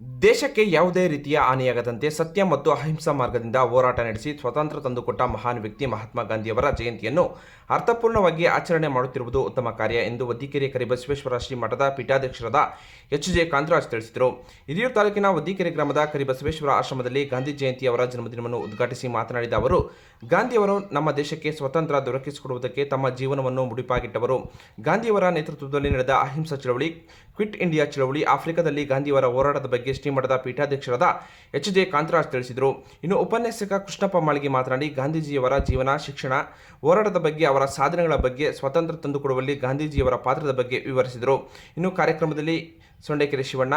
ದೇಶಕ್ಕೆ ಯಾವುದೇ ರೀತಿಯ ಹಾನಿಯಾಗದಂತೆ ಸತ್ಯ ಮತ್ತು ಅಹಿಂಸಾ ಮಾರ್ಗದಿಂದ ಹೋರಾಟ ನಡೆಸಿ ಸ್ವಾತಂತ್ರ್ಯ ತಂದುಕೊಟ್ಟ ಮಹಾನ್ ವ್ಯಕ್ತಿ ಮಹಾತ್ಮ ಗಾಂಧಿಯವರ ಜಯಂತಿಯನ್ನು ಅರ್ಥಪೂರ್ಣವಾಗಿ ಆಚರಣೆ ಮಾಡುತ್ತಿರುವುದು ಉತ್ತಮ ಕಾರ್ಯ ಎಂದು ವದ್ದಿಕೆರೆ ಕರಿಬಸವೇಶ್ವರ ಶ್ರೀ ಮಠದ ಪೀಠಾಧ್ಯಕ್ಷರಾದ ಎಚ್ ಜೆ ಕಾಂತರಾಜ್ ತಿಳಿಸಿದರು. ಹಿರಿಯೂರು ತಾಲೂಕಿನ ವದ್ದಿಕೆರೆ ಗ್ರಾಮದ ಕರಿಬಸವೇಶ್ವರ ಆಶ್ರಮದಲ್ಲಿ ಗಾಂಧಿ ಜಯಂತಿಯವರ ಜನ್ಮದಿನವನ್ನು ಉದ್ಘಾಟಿಸಿ ಮಾತನಾಡಿದ ಅವರು, ಗಾಂಧಿಯವರು ನಮ್ಮ ದೇಶಕ್ಕೆ ಸ್ವತಂತ್ರ ದೊರಕಿಸಿಕೊಡುವುದಕ್ಕೆ ತಮ್ಮ ಜೀವನವನ್ನು ಮುಡಿಪಾಗಿಟ್ಟವರು. ಗಾಂಧಿಯವರ ನೇತೃತ್ವದಲ್ಲಿ ನಡೆದ ಅಹಿಂಸಾ ಚಳವಳಿ, ಕ್ವಿಟ್ ಇಂಡಿಯಾ ಚಳವಳಿ, ಆಫ್ರಿಕಾದಲ್ಲಿ ಗಾಂಧಿಯವರ ಹೋರಾಟದ ಬಗ್ಗೆ ಶ್ರೀಮಠದ ಪೀಠಾಧ್ಯಕ್ಷರಾದ ಎಚ್ ಜೆ ಕಾಂತರಾಜ್ ತಿಳಿಸಿದರು. ಇನ್ನು ಉಪನ್ಯಾಸಕ ಕೃಷ್ಣಪ್ಪ ಮಾಳಿಗೆ ಮಾತನಾಡಿ, ಗಾಂಧೀಜಿಯವರ ಜೀವನ, ಶಿಕ್ಷಣ, ಹೋರಾಟದ ಬಗ್ಗೆ, ಅವರ ಸಾಧನೆಗಳ ಬಗ್ಗೆ ಸ್ವಾತಂತ್ರ್ಯ ತಂದುಕೊಡುವಲ್ಲಿ ಗಾಂಧೀಜಿಯವರ ಪಾತ್ರದ ಬಗ್ಗೆ ವಿವರಿಸಿದರು. ಇನ್ನು ಕಾರ್ಯಕ್ರಮದಲ್ಲಿ ಸೊಂಡೇಕೆರೆ ಶಿವಣ್ಣ,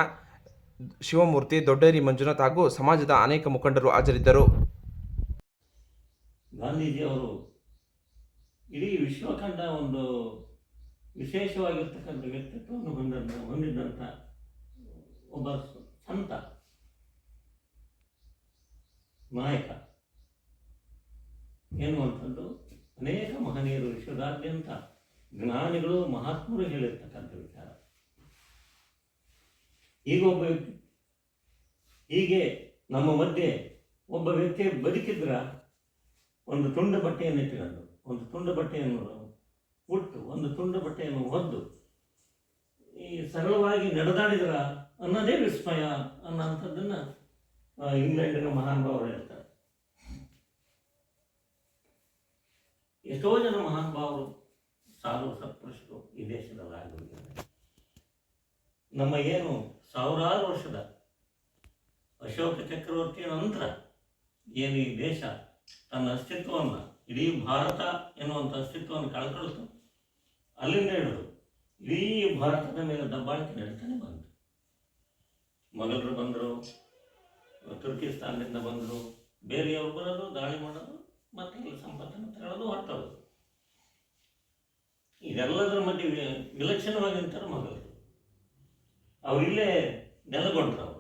ಶಿವಮೂರ್ತಿ, ದೊಡ್ಡೇರಿ ಮಂಜುನಾಥ್ ಹಾಗೂ ಸಮಾಜದ ಅನೇಕ ಮುಖಂಡರು ಹಾಜರಿದ್ದರು. ಗಾಂಧೀಜಿಯವರು ಇಡೀ ವಿಶ್ವ ಕಂಡ ಒಂದು ವಿಶೇಷವಾಗಿರ್ತಕ್ಕಂಥ ವ್ಯಕ್ತಿತ್ವವನ್ನು ಹೊಂದ ಹೊಂದಿದ್ದಂಥ ಒಬ್ಬ ಸಂತ ನಾಯಕ. ಎನ್ನುವಂಥದ್ದು ಅನೇಕ ಮಹನೀಯರು ವಿಶ್ವದಾದ್ಯಂತ ಜ್ಞಾನಿಗಳು, ಮಹಾತ್ಮರು ಹೇಳಿರ್ತಕ್ಕಂಥ ವಿಚಾರ. ಈಗ ಒಬ್ಬ ವ್ಯಕ್ತಿ ಹೀಗೆ ನಮ್ಮ ಮಧ್ಯೆ ಒಬ್ಬ ವ್ಯಕ್ತಿ ಬದುಕಿದ್ರ ಒಂದು ತುಂಡು ಬಟ್ಟೆಯನ್ನು ಇಟ್ಟುಕೊಂಡು ಒಂದು ತುಂಡು ಬಟ್ಟೆಯನ್ನು ಉಟ್ಟು ಒಂದು ತುಂಡು ಬಟ್ಟೆಯನ್ನು ಹೊದ್ದು ಈ ಸರಳವಾಗಿ ನಡೆದಾಡಿದ್ರ ಅನ್ನೋದೇ ವಿಸ್ಮಯ ಅನ್ನೋಂಥದ್ದನ್ನು ಇಂಗ್ಲೆಂಡಿನ ಮಹಾನುಭಾವರು ಹೇಳ್ತಾರೆ. ಎಷ್ಟೋ ಜನ ಮಹಾನುಭಾವರು ಸಾಧು ಸತ್ಪುರುಷರು ಈ ದೇಶದಲ್ಲಿ ನಮ್ಮ ಏನು ಸಾವಿರಾರು ವರ್ಷದ ಅಶೋಕ ಚಕ್ರವರ್ತಿಯ ನಂತರ ಏನು ಈ ದೇಶ ತನ್ನ ಅಸ್ತಿತ್ವವನ್ನು, ಇಡೀ ಭಾರತ ಎನ್ನುವಂಥ ಅಸ್ತಿತ್ವವನ್ನು ಕಳ್ಕೊಳ್ತು, ಅಲ್ಲಿಂದ ಹಿಡಿದು ಇಡೀ ಭಾರತದ ಮೇಲೆ ದಬ್ಬಾಳಿಕೆ ನಡೀತಾನೆ ಬಂತು. ಮೊಘಲರು ಬಂದರು, ತುರ್ಕಿಸ್ತಾನದಿಂದ ಬಂದರು, ಬೇರೆಯವರು ಬರೋದು, ದಾಳಿ ಮಾಡೋದು ಮತ್ತೆ ಸಂಪತ್ತನ್ನು ತಗೊಳ್ಳೋದು ಹೊರಟೋದು ಇದೆಲ್ಲದರ ಮಧ್ಯೆ ವಿಲಕ್ಷಣವಾಗಿ ನಿಂತಾರೆ ಅವ್ರು ಇಲ್ಲೇ ನೆಲೆಗೊಂಡ್ರು ಅವರು.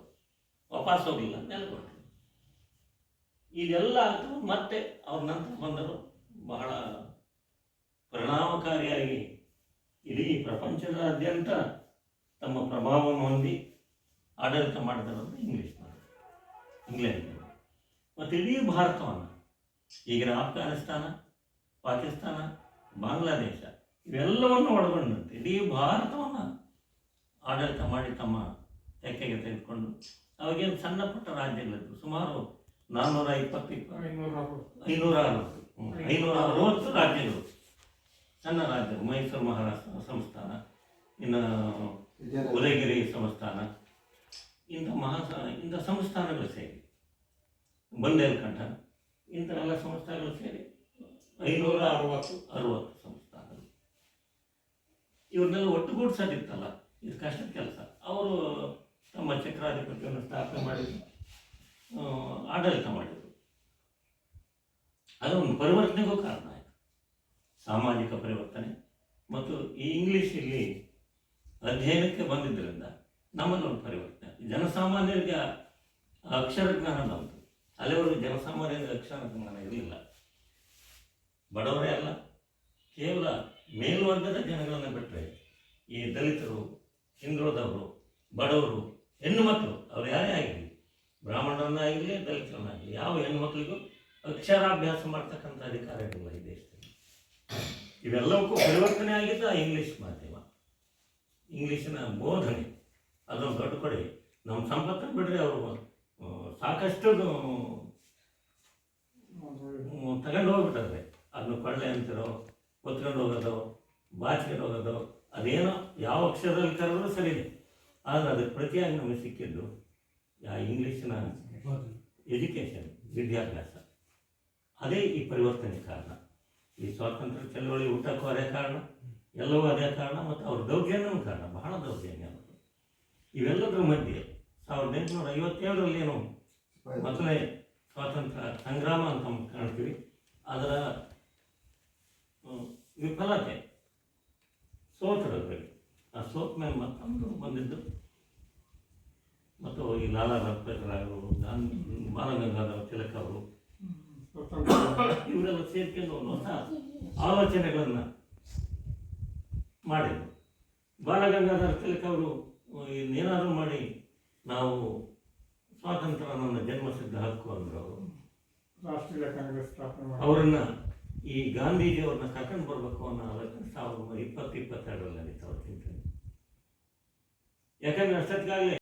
ವಾಪಸ್ ಹೋಗಲಿಲ್ಲ, ನೆಲೆಗೊಂಡ್ರು. ಇದೆಲ್ಲ ಆದರೂ ಮತ್ತೆ ಅವ್ರ ನಂತರ ಬಂದರು ಬಹಳ ಪರಿಣಾಮಕಾರಿಯಾಗಿ ಇಡೀ ಪ್ರಪಂಚದಾದ್ಯಂತ ತಮ್ಮ ಪ್ರಭಾವವನ್ನು ಹೊಂದಿ ಆಡಳಿತ ಮಾಡಿದವರು ಇಂಗ್ಲೀಷ್ ಇಂಗ್ಲೆಂಡ್ ಮತ್ತು ಇಡೀ ಭಾರತವನ್ನು, ಈಗಿನ ಆಫ್ಘಾನಿಸ್ತಾನ, ಪಾಕಿಸ್ತಾನ, ಬಾಂಗ್ಲಾದೇಶ, ಇವೆಲ್ಲವನ್ನು ಒಳಗೊಂಡಂತೆ ಇಡೀ ಭಾರತವನ್ನು ಆಡಳಿತ ಮಾಡಿ ತಮ್ಮ ತೆಕ್ಕೆಗೆ ತೆಗೆದುಕೊಂಡು ಅವಾಗೇನು ಸಣ್ಣ ಪುಟ್ಟ ರಾಜ್ಯಗಳಿದ್ದು ಸುಮಾರು ನಾನ್ನೂರ ಇಪ್ಪತ್ತು, ಐನೂರ ಅರವತ್ತು. ಐನೂರ ಅರವತ್ತು ರಾಜ್ಯಗಳು. ಸಣ್ಣ ರಾಜ್ಯ ಮೈಸೂರು ಮಹಾರಾಷ್ಟ್ರ ಸಂಸ್ಥಾನ ಇನ್ನು ಉದಯಗಿರಿ ಸಂಸ್ಥಾನ ಇಂಥ ಮಹಾ ಇಂಥ ಸಂಸ್ಥಾನಗಳು ಸೇರಿ ಬಂದೇಲ್ಕಂಠ ಇಂಥವೆಲ್ಲ ಸಂಸ್ಥಾನಗಳು ಸೇರಿ ಐನೂರ ಅರವತ್ತು ಅರವತ್ತು ಸಂಸ್ಥಾನಗಳು. ಇವ್ರನ್ನೆಲ್ಲ ಒಟ್ಟುಗೂಡಿಸೋದಿತ್ತಲ್ಲ ಇದು ಕಷ್ಟದ ಕೆಲಸ. ಅವರು ತಮ್ಮ ಚಕ್ರಾಧಿಪತಿಯನ್ನು ಸ್ಥಾಪನೆ ಮಾಡಿದ್ರು ಆಡಳಿತ ಮಾಡಿದರು. ಅದೊಂದು ಪರಿವರ್ತನೆಗೂ ಕಾರಣ. ಸಾಮಾಜಿಕ ಪರಿವರ್ತನೆ ಮತ್ತು ಈ ಇಂಗ್ಲೀಷ್ ಇಲ್ಲಿ ಅಧ್ಯಯನಕ್ಕೆ ಬಂದಿದ್ದರಿಂದ ನಮ್ಮಲ್ಲಿ ಒಂದು ಪರಿವರ್ತನೆ. ಜನಸಾಮಾನ್ಯರಿಗೆ ಅಕ್ಷರ ಜ್ಞಾನ ಬಂತು. ಅಲ್ಲಿವರೆಗೂ ಜನಸಾಮಾನ್ಯರಿಗೆ ಅಕ್ಷರ ಜ್ಞಾನ ಇರಲಿಲ್ಲ. ಬಡವರೇ ಅಲ್ಲ, ಕೇವಲ ಮೇಲ್ವರ್ಗದ ಜನಗಳನ್ನು ಬಿಟ್ಟರೆ ಈ ದಲಿತರು, ಹಿಂದುಳಿದವರು, ಬಡವರು, ಹೆಣ್ಣು ಮಕ್ಕಳು, ಅವ್ರು ಯಾರೇ ಆಗಿರಲಿ, ಬ್ರಾಹ್ಮಣರನ್ನಾಗಿರಲಿ ದಲಿತರನ್ನಾಗಲಿ ಯಾವ ಹೆಣ್ಣು ಮಕ್ಕಳಿಗೂ ಅಕ್ಷರಾಭ್ಯಾಸ ಮಾಡ್ತಕ್ಕಂಥ ಅಧಿಕಾರ ಇರಲಿಲ್ಲ ಈ ದೇಶದಲ್ಲಿ. ಇವೆಲ್ಲವಕ್ಕೂ ಪರಿವರ್ತನೆ ಆಗಿದ್ದು ಆ ಇಂಗ್ಲೀಷ್ ಮಾಧ್ಯಮ. ಇಂಗ್ಲೀಷಿನ ಬೋಧನೆ. ಅದೊಂದು ದೊಡ್ಡ ಕೊಡಿ ನಮ್ಮ ಸಂಪತ್ತನ್ನು ಬಿಡ್ರಿ ಅವರು. ಸಾಕಷ್ಟು ತಗೊಂಡು ಹೋಗ್ಬಿಟ್ಟಾರೆ ಅದನ್ನು ಕೊಳ್ಳೆ ಅಂತಿರೋ ಕೊತ್ಕೊಂಡು ಹೋಗೋದು ಬಾಚ್ಕೊಂಡು ಹೋಗೋದು ಅದೇನೋ ಯಾವ ಅಕ್ಷರದಲ್ಲಿ ಕರೆದ್ರೂ ಸರಿನೇ. ಆದರೆ ಅದಕ್ಕೆ ಪ್ರತಿಯಾಗಿ ನಮಗೆ ಸಿಕ್ಕಿದ್ದು ಆ ಇಂಗ್ಲೀಷಿನ ಎಜುಕೇಷನ್ ವಿದ್ಯಾಭ್ಯಾಸ. ಅದೇ ಈ ಪರಿವರ್ತನೆ ಕಾರಣ. ಈ ಸ್ವಾತಂತ್ರ್ಯ ಚಳವಳಿ ಊಟಕ್ಕೂ ಅದೇ ಕಾರಣ, ಎಲ್ಲವೂ ಅದೇ ಕಾರಣ ಮತ್ತು ಅವ್ರ ದೌರ್ಜನ್ಯವೂ ಕಾರಣ, ಬಹಳ ದೌರ್ಜನ್ಯ ಇವೆಲ್ಲದರ ಮಧ್ಯೆ ಸಾವಿರದ ಎಂಟುನೂರ ಐವತ್ತೇಳರಲ್ಲಿ ಏನು ಮೊದಲನೇ ಸ್ವಾತಂತ್ರ್ಯ ಸಂಗ್ರಾಮ ಅಂತ ಕಾಣ್ತೀವಿ. ಅದರ ವಿಫಲತೆ ಸೋತರಲ್ಲಿ ಆ ಸೋತ ಮೇಲೆ ಮತ್ತೊಂದು ಬಂದಿದ್ದು. ಮತ್ತು ಈ ಲಾಲಾ ಲಜಪತ್ ರಾಯ್ ಅವರು ಗಾಂಧಿ, ಬಾಲಗಂಗಾಧರ ತಿಲಕ್ ಅವರು. ಇವರೆಲ್ಲ ಸೇರ್ಕೊಂಡು ಅನ್ನುವಂಥ ಆಲೋಚನೆಗಳನ್ನ ಮಾಡಿದರು ಬಾಲಗಂಗಾಧರ ತಿಲಕ್ ಅವರು ಇನ್ನೇನಾದರೂ ಮಾಡಿ ನಾವು ಸ್ವಾತಂತ್ರ್ಯ ನನ್ನ ಜನ್ಮಸಿದ್ಧ ಹಕ್ಕು ಅಂದ್ರೆ ಅವರು. ರಾಷ್ಟ್ರೀಯ ಕಾಂಗ್ರೆಸ್ ಸ್ಥಾಪನೆ ಅವರನ್ನ ಈ ಗಾಂಧೀಜಿಯವ್ರನ್ನ ಕರ್ಕೊಂಡು ಬರಬೇಕು ಅನ್ನೋ ಆಲೋಚನೆ ಸಾವಿರದ ಒಂಬೈನೂರ ಇಪ್ಪತ್ತು ಇಪ್ಪತ್ತೆರಡರಲ್ಲಿ ನಡೀತಾ ಅವ್ರ ಚಿಂತನೆ ಯಾಕಂದ್ರೆ ಅಷ್ಟೊತ್ತಿಗಾಗಲೇ